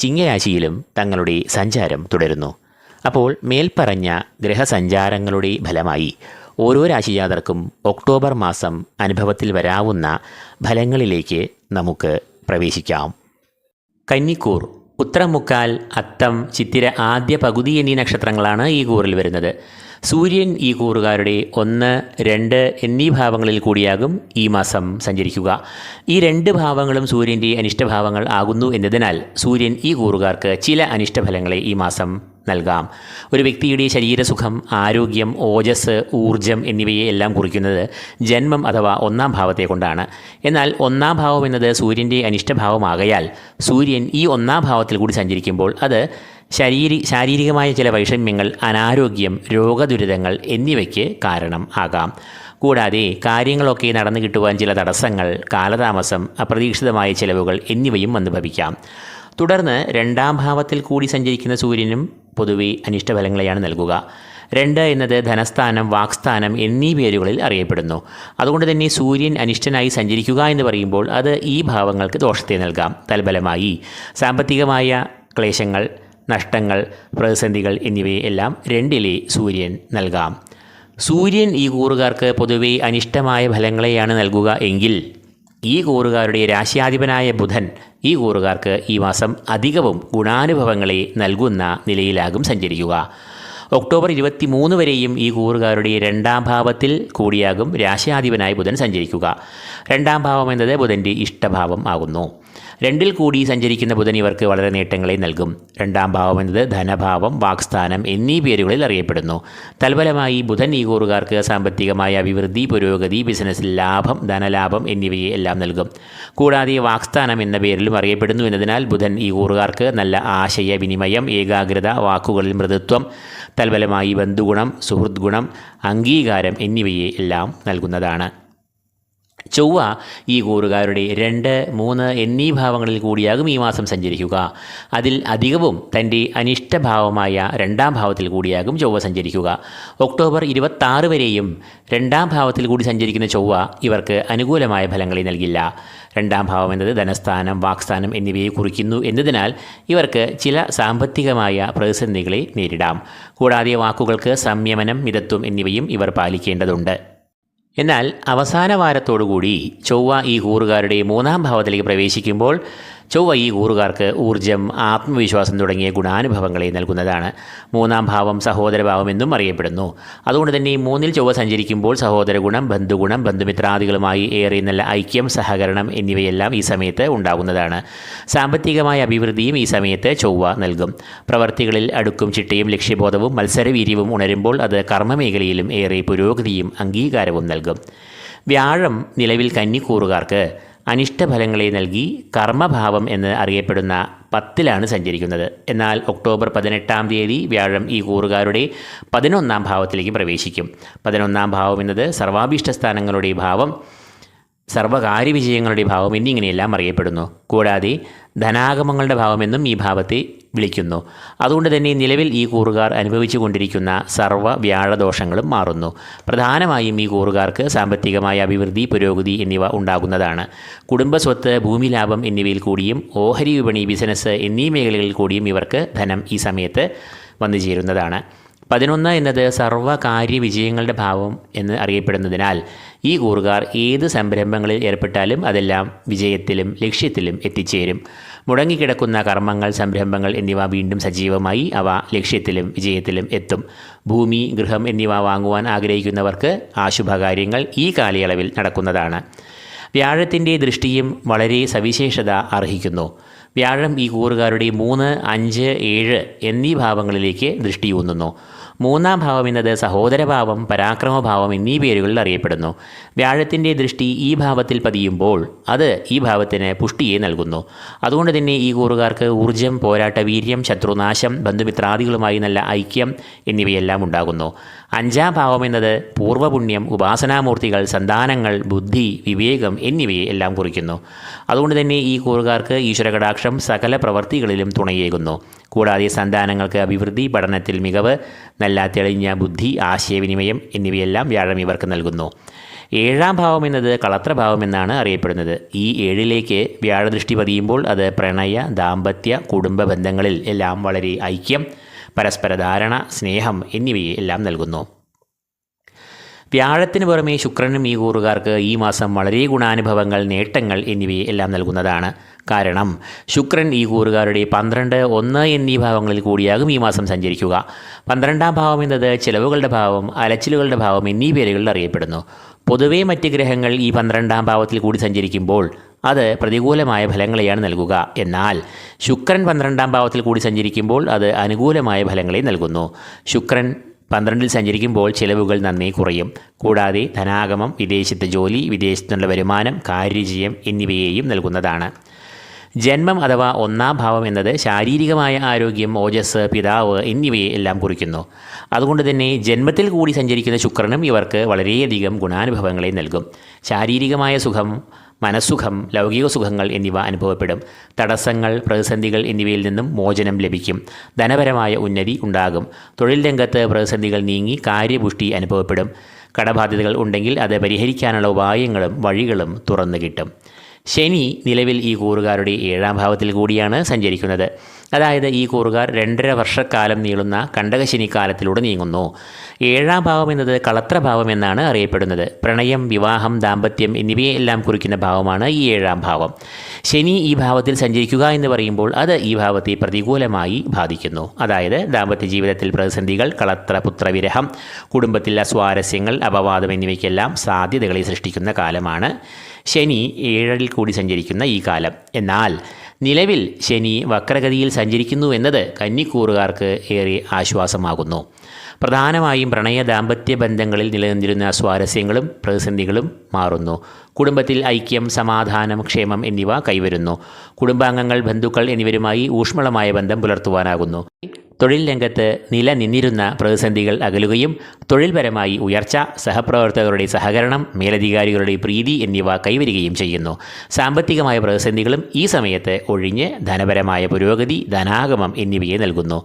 ചിങ്ങരാശിയിലും തങ്ങളുടെ സഞ്ചാരം തുടരുന്നു. അപ്പോൾ മേൽപ്പറഞ്ഞ ഗ്രഹസഞ്ചാരങ്ങളുടെ ഫലമായി ഓരോ രാശിജാതർക്കും ഒക്ടോബർ മാസം അനുഭവത്തിൽ വരാവുന്ന ഫലങ്ങളിലേക്ക് നമുക്ക് പ്രവേശിക്കാം. കന്നിക്കൂർ ഉത്തരമുക്കാൽ അത്തം ചിത്തിര ആദ്യ പകുതി എന്നീ നക്ഷത്രങ്ങളാണ് ഈ കൂറിൽ വരുന്നത്. സൂര്യൻ ഈ കൂറുകാരുടെ ഒന്ന് രണ്ട് എന്നീ ഭാവങ്ങളിൽ കൂടിയാകും ഈ മാസം സഞ്ചരിക്കുക. ഈ രണ്ട് ഭാവങ്ങളും സൂര്യന്റെ അനിഷ്ടഭാവങ്ങൾ ആകുന്നു എന്നതിനാൽ സൂര്യൻ ഈ കൂറുകാർക്ക് ചില അനിഷ്ടഫലങ്ങളെ ഈ മാസം നൽകാം. ഒരു വ്യക്തിയുടെ ശരീരസുഖം ആരോഗ്യം ഓജസ് ഊർജം എന്നിവയെ എല്ലാം കുറിക്കുന്നത് ജന്മം അഥവാ ഒന്നാം ഭാവത്തെ കൊണ്ടാണ്. എന്നാൽ ഒന്നാം ഭാവം എന്നത് സൂര്യന്റെ അനിഷ്ടഭാവമാകയാൽ സൂര്യൻ ഈ ഒന്നാം ഭാവത്തിൽ കൂടി സഞ്ചരിക്കുമ്പോൾ അത് ശരീരി ശാരീരികമായ ചില വൈഷമ്യങ്ങൾ അനാരോഗ്യം രോഗദുരിതങ്ങൾ എന്നിവയ്ക്ക് കാരണം ആകാം. കൂടാതെ കാര്യങ്ങളൊക്കെ നടന്നു കിട്ടുവാൻ ചില തടസ്സങ്ങൾ കാലതാമസം അപ്രതീക്ഷിതമായ ചിലവുകൾ എന്നിവയും വന്നു ഭവിക്കാം. തുടർന്ന് രണ്ടാം ഭാവത്തിൽ കൂടി സഞ്ചരിക്കുന്ന സൂര്യനും പൊതുവെ അനിഷ്ടഫലങ്ങളെയാണ് നൽകുക. രണ്ട് എന്നത് ധനസ്ഥാനം വാക്സ്ഥാനം എന്നീ പേരുകളിൽ അറിയപ്പെടുന്നു. അതുകൊണ്ട് തന്നെ സൂര്യൻ അനിഷ്ടനായി സഞ്ചരിക്കുക എന്ന് പറയുമ്പോൾ അത് ഈ ഭാവങ്ങൾക്ക് ദോഷത്തെ നൽകാം. തൽഫലമായി സാമ്പത്തികമായ ക്ലേശങ്ങൾ നഷ്ടങ്ങൾ പ്രതിസന്ധികൾ എന്നിവയെല്ലാം രണ്ടിലെ സൂര്യൻ നൽകാം. സൂര്യൻ ഈ കൂറുകാർക്ക് പൊതുവെ അനിഷ്ടമായ ഫലങ്ങളെയാണ് നൽകുക എങ്കിൽ ഈ കൂറുകാരുടെ രാശ്യാധിപനായ ബുധൻ ഈ കൂറുകാർക്ക് ഈ മാസം അധികവും ഗുണാനുഭവങ്ങളെ നൽകുന്ന നിലയിലാകും സഞ്ചരിക്കുക. ഒക്ടോബർ ഇരുപത്തി മൂന്ന് വരെയും ഈ കൂറുകാരുടെ രണ്ടാം ഭാവത്തിൽ കൂടിയാകും രാശിയാധിപനായി ബുധൻ സഞ്ചരിക്കുക. രണ്ടാം ഭാവം എന്നത് ബുധന്റെ ഇഷ്ടഭാവം ആകുന്നു. രണ്ടിൽ കൂടി സഞ്ചരിക്കുന്ന ബുധൻ ഇവർക്ക് വളരെ നേട്ടങ്ങളെ നൽകും. രണ്ടാം ഭാവം എന്നത് ധനഭാവം വാക്സ്ഥാനം എന്നീ പേരുകളിൽ അറിയപ്പെടുന്നു. തൽഫലമായി ബുധൻ ഈ കൂറുകാർക്ക് സാമ്പത്തികമായ അഭിവൃദ്ധി പുരോഗതി ബിസിനസ്സിൽ ലാഭം ധനലാഭം എന്നിവയെ എല്ലാം നൽകും. കൂടാതെ വാക്സ്ഥാനം എന്ന പേരിലും അറിയപ്പെടുന്നു. എന്നതിനാൽ ബുധൻ ഈ കൂറുകാർക്ക് നല്ല ആശയവിനിമയം ഏകാഗ്രത വാക്കുകളിൽ മൃദുത്വം തൽഫലമായി ബന്ധുഗുണം സുഹൃദ്ഗുണം അംഗീകാരം എന്നിവയെ എല്ലാം നൽകുന്നതാണ്. ചൊവ്വ ഈ കൂറുകാരുടെ രണ്ട് മൂന്ന് എന്നീ ഭാവങ്ങളിൽ കൂടിയാകും ഈ മാസം സഞ്ചരിക്കുക. അതിൽ അധികവും തന്റെ അനിഷ്ടഭാവമായ രണ്ടാം ഭാവത്തിൽ കൂടിയാകും ചൊവ്വ സഞ്ചരിക്കുക. ഒക്ടോബർ ഇരുപത്താറ് വരെയും രണ്ടാം ഭാവത്തിൽ കൂടി സഞ്ചരിക്കുന്ന ചൊവ്വ ഇവർക്ക് അനുകൂലമായ ഫലങ്ങളെ നൽകില്ല. രണ്ടാം ഭാവം എന്നത് ധനസ്ഥാനം വാക്സ്ഥാനം എന്നിവയെ കുറിക്കുന്നു എന്നതിനാൽ ഇവർക്ക് ചില സാമ്പത്തികമായ പ്രതിസന്ധികളെ നേരിടാം. കൂടാതെ വാക്കുകൾക്ക് സംയമനം മിതത്വം എന്നിവയും ഇവർ പാലിക്കേണ്ടതുണ്ട്. എന്നാൽ അവസാന വാരത്തോടുകൂടി ചൊവ്വ ഈ കൂറുകാരുടെ മൂന്നാം ഭാവത്തിലേക്ക് പ്രവേശിക്കുമ്പോൾ ചൊവ്വ ഈ ഊറുകാർക്ക് ഊർജം ആത്മവിശ്വാസം തുടങ്ങിയ ഗുണാനുഭവങ്ങളെ നൽകുന്നതാണ്. മൂന്നാം ഭാവം സഹോദരഭാവം എന്നും അറിയപ്പെടുന്നു. അതുകൊണ്ട് തന്നെ ഈ മൂന്നിൽ ചൊവ്വ സഞ്ചരിക്കുമ്പോൾ സഹോദര ഗുണം ബന്ധുഗുണം ബന്ധുമിത്രാദികളുമായി ഏറെ നല്ല ഐക്യം സഹകരണം എന്നിവയെല്ലാം ഈ സമയത്ത് ഉണ്ടാകുന്നതാണ്. സാമ്പത്തികമായ അഭിവൃദ്ധിയും ഈ സമയത്ത് ചൊവ്വ നൽകും. പ്രവർത്തികളിൽ അടുക്കും ചിട്ടയും ലക്ഷ്യബോധവും മത്സരവീര്യവും ഉണരുമ്പോൾ അത് കർമ്മമേഖലയിലും ഏറെ പുരോഗതിയും അംഗീകാരവും നൽകും. വ്യാഴം നിലവിൽ കന്നിക്കൂറുകാർക്ക് അനിഷ്ടഫലങ്ങളെ നൽകി കർമ്മഭാവം എന്ന് അറിയപ്പെടുന്ന പത്തിലാണ് സഞ്ചരിക്കുന്നത്. എന്നാൽ ഒക്ടോബർ പതിനെട്ടാം തീയതി വ്യാഴം ഈ കൂറുകാരുടെ പതിനൊന്നാം ഭാവത്തിലേക്ക് പ്രവേശിക്കും. പതിനൊന്നാം ഭാവം എന്നത് സർവാഭീഷ്ട സ്ഥാനങ്ങളുടെ ഭാവം സർവകാര്യ വിജയങ്ങളുടെ ഭാവം എന്നിങ്ങനെയെല്ലാം അറിയപ്പെടുന്നു. കൂടാതെ ധനാഗമങ്ങളുടെ ഭാവമെന്നും ഈ ഭാവത്തെ വിളിക്കുന്നു. അതുകൊണ്ട് തന്നെ നിലവിൽ ഈ കൂറുകാർ അനുഭവിച്ചു കൊണ്ടിരിക്കുന്ന സർവ വ്യാഴദോഷങ്ങളും മാറുന്നു. പ്രധാനമായും ഈ കൂറുകാർക്ക് സാമ്പത്തികമായ അഭിവൃദ്ധി പുരോഗതി എന്നിവ ഉണ്ടാകുന്നതാണ്. കുടുംബസ്വത്ത് ഭൂമി ലാഭം എന്നിവയിൽ കൂടിയും ഓഹരി വിപണി ബിസിനസ് എന്നീ മേഖലകളിൽ കൂടിയും ഇവർക്ക് ധനം ഈ സമയത്ത് വന്നു ചേരുന്നതാണ് പതിനൊന്ന് എന്നത് സർവകാര്യ വിജയങ്ങളുടെ ഭാവം എന്ന് അറിയപ്പെടുന്നതിനാൽ ഈ കൂറുകാർ ഏത് സംരംഭങ്ങളിൽ ഏർപ്പെട്ടാലും അതെല്ലാം വിജയത്തിലും ലക്ഷ്യത്തിലും എത്തിച്ചേരും. മുടങ്ങിക്കിടക്കുന്ന കർമ്മങ്ങൾ സംരംഭങ്ങൾ എന്നിവ വീണ്ടും സജീവമായി അവ ലക്ഷ്യത്തിലും വിജയത്തിലും എത്തും. ഭൂമി ഗൃഹം എന്നിവ വാങ്ങുവാൻ ആഗ്രഹിക്കുന്നവർക്ക് ആശുഭകാര്യങ്ങൾ ഈ കാലയളവിൽ നടക്കുന്നതാണ്. വ്യാഴത്തിന്റെ ദൃഷ്ടിയും വളരെ സവിശേഷത അർഹിക്കുന്നു. വ്യാഴം ഈ കൂറുകാരുടെ മൂന്ന് അഞ്ച് ഏഴ് എന്നീ ഭാവങ്ങളിലേക്ക് ദൃഷ്ടിയൂന്നുന്നു. മൂന്നാം ഭാവം എന്നത് സഹോദരഭാവം പരാക്രമഭാവം എന്നീ പേരുകളിൽ അറിയപ്പെടുന്നു. വ്യാഴത്തിന്റെ ദൃഷ്ടി ഈ ഭാവത്തിൽ പതിയുമ്പോൾ അത് ഈ ഭാവത്തിന് പുഷ്ടിയെ നൽകുന്നു. അതുകൊണ്ട് തന്നെ ഈ കൂറുകാർക്ക് ഊർജം പോരാട്ട വീര്യം ശത്രുനാശം ബന്ധുമിത്രാദികളുമായി നല്ല ഐക്യം എന്നിവയെല്ലാം ഉണ്ടാകുന്നു. അഞ്ചാം ഭാവം എന്നത് പൂർവപുണ്യം ഉപാസനാമൂർത്തികൾ സന്താനങ്ങൾ ബുദ്ധി വിവേകം എന്നിവയെ എല്ലാം കുറിക്കുന്നു. അതുകൊണ്ട് തന്നെ ഈ കൂറുകാർക്ക് ഈശ്വരകടാക്ഷം സകല പ്രവൃത്തികളിലും തുണയേകുന്നു. കൂടാതെ സന്താനങ്ങൾക്ക് അഭിവൃദ്ധി പഠനത്തിൽ മികവ് നല്ല തെളിഞ്ഞ ബുദ്ധി ആശയവിനിമയം എന്നിവയെല്ലാം വ്യാഴം ഇവർക്ക് നൽകുന്നു. ഏഴാം ഭാവം എന്നത് കളത്രഭാവം എന്നാണ് അറിയപ്പെടുന്നത്. ഈ ഏഴിലേക്ക് വ്യാഴദൃഷ്ടി പതിയുമ്പോൾ അത് പ്രണയ ദാമ്പത്യ കുടുംബ ബന്ധങ്ങളിൽ എല്ലാം വളരെ ഐക്യം പരസ്പര ധാരണ സ്നേഹം എന്നിവയെ എല്ലാം നൽകുന്നു. വ്യാഴത്തിന് പുറമേ ശുക്രനും ഈ കൂറുകാർക്ക് ഈ മാസം വളരെ ഗുണാനുഭവങ്ങൾ നേട്ടങ്ങൾ എന്നിവയെ എല്ലാം നൽകുന്നതാണ്. കാരണം ശുക്രൻ ഈ കൂറുകാരുടെ പന്ത്രണ്ട് ഒന്ന് എന്നീ ഭാവങ്ങളിൽ കൂടിയാകും ഈ മാസം സഞ്ചരിക്കുക. പന്ത്രണ്ടാം ഭാവം എന്നത് ചിലവുകളുടെ ഭാവം അലച്ചിലുകളുടെ ഭാവം എന്നീ പേരുകളിൽ അറിയപ്പെടുന്നു. പൊതുവേ മറ്റ് ഗ്രഹങ്ങൾ ഈ പന്ത്രണ്ടാം ഭാവത്തിൽ കൂടി സഞ്ചരിക്കുമ്പോൾ അത് പ്രതികൂലമായ ഫലങ്ങളെയാണ് നൽകുക. എന്നാൽ ശുക്രൻ പന്ത്രണ്ടാം ഭാവത്തിൽ കൂടി സഞ്ചരിക്കുമ്പോൾ അത് അനുകൂലമായ ഫലങ്ങളെ നൽകുന്നു. ശുക്രൻ പന്ത്രണ്ടിൽ സഞ്ചരിക്കുമ്പോൾ ചിലവുകൾ നന്നേ കുറയും. കൂടാതെ ധനാഗമം വിദേശത്തെ ജോലി വിദേശത്തുള്ള വരുമാനം കാര്യജയം എന്നിവയെയും നൽകുന്നതാണ്. ജന്മം അഥവാ ഒന്നാം ഭാവം എന്നത് ശാരീരികമായ ആരോഗ്യം ഓജസ് പിതാവ് എന്നിവയെ എല്ലാം കുറിക്കുന്നു. അതുകൊണ്ട് തന്നെ ജന്മത്തിൽ കൂടി സഞ്ചരിക്കുന്ന ശുക്രനും ഇവർക്ക് വളരെയധികം ഗുണാനുഭവങ്ങളെ നൽകും. ശാരീരികമായ സുഖം മനസ്സുഖം ലൗകിക സുഖങ്ങൾ എന്നിവ അനുഭവപ്പെടും. തടസ്സങ്ങൾ പ്രതിസന്ധികൾ എന്നിവയിൽ നിന്നും മോചനം ലഭിക്കും. ധനപരമായ ഉന്നതി ഉണ്ടാകും. തൊഴിൽ രംഗത്ത് പ്രതിസന്ധികൾ നീങ്ങി കാര്യപുഷ്ടി അനുഭവപ്പെടും. കടബാധ്യതകൾ ഉണ്ടെങ്കിൽ അത് പരിഹരിക്കാനുള്ള ഉപായങ്ങളും വഴികളും തുറന്നു കിട്ടും. ശനി നിലവിൽ ഈ കൂറുകാരുടെ ഏഴാം ഭാവത്തിൽ കൂടിയാണ് സഞ്ചരിക്കുന്നത്. അതായത് ഈ കൂറുകാർ രണ്ടര വർഷക്കാലം നീളുന്ന കണ്ടകശനി കാലത്തിലൂടെ നീങ്ങുന്നു. ഏഴാം ഭാവം എന്നത് കളത്രഭാവം എന്നാണ് അറിയപ്പെടുന്നത്. പ്രണയം വിവാഹം ദാമ്പത്യം എന്നിവയെല്ലാം കുറിക്കുന്ന ഭാവമാണ് ഈ ഏഴാം ഭാവം. ശനി ഈ ഭാവത്തിൽ സഞ്ചരിക്കുക എന്ന് പറയുമ്പോൾ അത് ഈ ഭാവത്തെ പ്രതികൂലമായി ബാധിക്കുന്നു. അതായത് ദാമ്പത്യ ജീവിതത്തിൽ പ്രതിസന്ധികൾ കളത്ര പുത്രവിരഹം കുടുംബത്തിലെ സ്വാരസ്യങ്ങൾ അപവാദം എന്നിവയ്ക്കെല്ലാം സാധ്യതകളെ സൃഷ്ടിക്കുന്ന കാലമാണ് ശനി ഏഴിൽ കൂടി സഞ്ചരിക്കുന്ന ഈ കാലം. എന്നാൽ നിലവിൽ ശനി വക്രഗതിയിൽ സഞ്ചരിക്കുന്നു എന്നത് കന്നിക്കൂറുകാർക്ക് ഏറെ ആശ്വാസമാകുന്നു. പ്രധാനമായും പ്രണയ ദാമ്പത്യ ബന്ധങ്ങളിൽ നിലനിന്നിരുന്ന സ്വാരസ്യങ്ങളും പ്രതിസന്ധികളും മാറുന്നു. കുടുംബത്തിൽ ഐക്യം സമാധാനം ക്ഷേമം എന്നിവ കൈവരുന്നു. കുടുംബാംഗങ്ങൾ ബന്ധുക്കൾ എന്നിവരുമായി ഊഷ്മളമായ ബന്ധം പുലർത്തുവാനാകുന്നു. തൊഴിൽ രംഗത്ത് നിലനിന്നിരുന്ന പ്രതിസന്ധികൾ അകലുകയും തൊഴിൽപരമായി ഉയർച്ച സഹപ്രവർത്തകരുടെ സഹകരണം മേലധികാരികളുടെ പ്രീതി എന്നിവ കൈവരികയും ചെയ്യുന്നു. സാമ്പത്തികമായ പ്രതിസന്ധികളും ഈ സമയത്ത് ഒഴിഞ്ഞ് ധനപരമായ പുരോഗതി ധനാഗമം എന്നിവയെ നൽകുന്നു.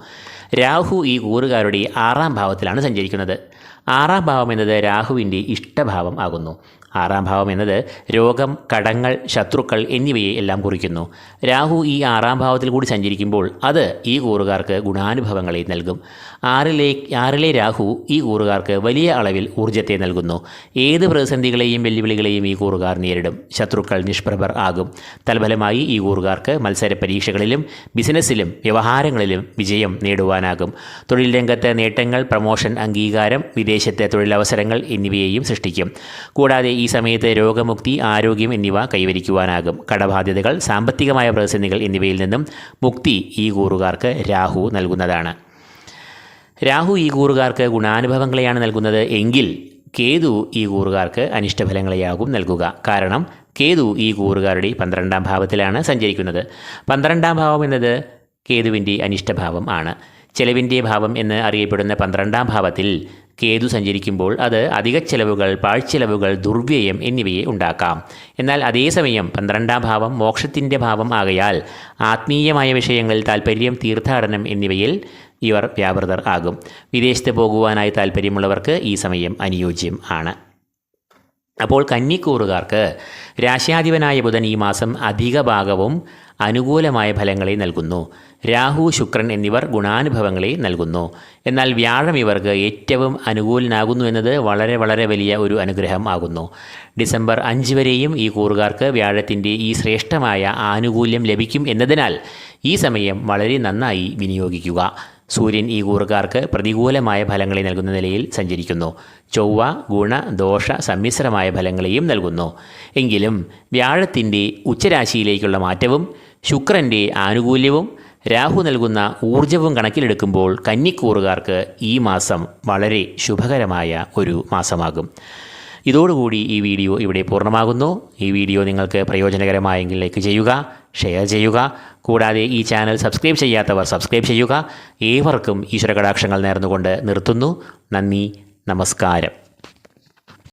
രാഹു ഈ കൂറുകാരുടെ ആറാം ഭാവത്തിലാണ് സഞ്ചരിക്കുന്നത്. ആറാം ഭാവം എന്നത് രാഹുവിന്റെ ഇഷ്ടഭാവം ആകുന്നു. ആറാം ഭാവം എന്നത് രോഗം കടങ്ങൾ ശത്രുക്കൾ എന്നിവയെ എല്ലാം കുറിക്കുന്നു. രാഹു ഈ ആറാം ഭാവത്തിൽ കൂടി സഞ്ചരിക്കുമ്പോൾ അത് ഈ കൂറുകാർക്ക് ഗുണാനുഭവങ്ങളെ നൽകും. ആറിലെ ആറിലെ രാഹു ഈ കൂറുകാർക്ക് വലിയ അളവിൽ ഊർജത്തെ നൽകുന്നു. ഏത് പ്രതിസന്ധികളെയും വെല്ലുവിളികളെയും ഈ കൂറുകാർ നേരിടും. ശത്രുക്കൾ നിഷ്പ്രഭർ ആകും. തൽഫലമായി ഈ കൂറുകാർക്ക് മത്സര പരീക്ഷകളിലും ബിസിനസ്സിലും വ്യവഹാരങ്ങളിലും വിജയം നേടുവാനാകും. തൊഴിൽ രംഗത്തെ നേട്ടങ്ങൾ പ്രമോഷൻ അംഗീകാരം വിദേശത്തെ തൊഴിലവസരങ്ങൾ എന്നിവയെയും സൃഷ്ടിക്കും. കൂടാതെ ഈ സമയത്ത് രോഗമുക്തി ആരോഗ്യം എന്നിവ കൈവരിക്കുവാനാകും. കടബാധ്യതകൾ സാമ്പത്തികമായ പ്രതിസന്ധികൾ എന്നിവയിൽ നിന്നും മുക്തി ഈ കൂറുകാർക്ക് രാഹു നൽകുന്നതാണ്. രാഹു ഈ കൂറുകാർക്ക് ഗുണാനുഭവങ്ങളെയാണ് നൽകുന്നത് എങ്കിൽ കേതു ഈ കൂറുകാർക്ക് അനിഷ്ടഫലങ്ങളെയാകും നൽകുക. കാരണം കേതു ഈ കൂറുകാരുടെ പന്ത്രണ്ടാം ഭാവത്തിലാണ് സഞ്ചരിക്കുന്നത്. പന്ത്രണ്ടാം ഭാവം എന്നത് കേതുവിന്റെ അനിഷ്ടഭാവം ആണ്. ചെലവിന്റെ ഭാവം എന്ന് അറിയപ്പെടുന്ന പന്ത്രണ്ടാം ഭാവത്തിൽ കേതു സഞ്ചരിക്കുമ്പോൾ അത് അധിക ചെലവുകൾ പാഴ്ചെലവുകൾ ദുർവ്യയം എന്നിവയെ ഉണ്ടാക്കാം. എന്നാൽ അതേസമയം പന്ത്രണ്ടാം ഭാവം മോക്ഷത്തിന്റെ ഭാവം ആകയാൽ ആത്മീയമായ വിഷയങ്ങൾ താല്പര്യം തീർത്ഥാടനം എന്നിവയിൽ ഇവർ വ്യാപൃതർ ആകും. വിദേശത്ത് പോകുവാനായി താല്പര്യമുള്ളവർക്ക് ഈ സമയം അനുയോജ്യം ആണ്. അപ്പോൾ കന്നിക്കൂറുകാർക്ക് രാശ്യാധിപനായ ബുധൻ ഈ മാസം അധിക ഭാഗവും അനുകൂലമായ ഫലങ്ങളെ നൽകുന്നു. രാഹു ശുക്രൻ എന്നിവർ ഗുണാനുഭവങ്ങളെ നൽകുന്നു. എന്നാൽ വ്യാഴം ഇവർക്ക് ഏറ്റവും അനുകൂലനാകുന്നു എന്നത് വളരെ വളരെ വലിയ ഒരു അനുഗ്രഹം ആകുന്നു. ഡിസംബർ അഞ്ച് വരെയും ഈ കൂറുകാർക്ക് വ്യാഴത്തിന്റെ ഈ ശ്രേഷ്ഠമായ ആനുകൂല്യം ലഭിക്കും എന്നതിനാൽ ഈ സമയം വളരെ നന്നായി വിനിയോഗിക്കുക. സൂര്യൻ ഈ കൂറുകാർക്ക് പ്രതികൂലമായ ഫലങ്ങളെ നൽകുന്ന നിലയിൽ സഞ്ചരിക്കുന്നു. ചൊവ്വ ഗുണ ദോഷ സമ്മിശ്രമായ ഫലങ്ങളെയും നൽകുന്നു. എങ്കിലും വ്യാഴത്തിന്റെ ഉച്ചരാശിയിലേക്കുള്ള മാറ്റവും ശുക്രന്റെ ആനുകൂല്യവും രാഹു നൽകുന്ന ഊർജവും കണക്കിലെടുക്കുമ്പോൾ കന്നിക്കൂറുകാർക്ക് ഈ മാസം വളരെ ശുഭകരമായ ഒരു മാസമാകും. ഇതോടുകൂടി ഈ വീഡിയോ ഇവിടെ പൂർണമാകുന്നു. ഈ വീഡിയോ നിങ്ങൾക്ക് പ്രയോജനകരമായെങ്കിൽ ലൈക്ക് ചെയ്യുക ഷെയർ ചെയ്യുക. കൂടാതെ ഈ ചാനൽ സബ്സ്ക്രൈബ് ചെയ്യാത്തവർ സബ്സ്ക്രൈബ് ചെയ്യുക. ഏവർക്കും ഈശ്വരകടാക്ഷങ്ങൾ നേർന്നുകൊണ്ട് നിർത്തുന്നു. നന്ദി നമസ്കാരം.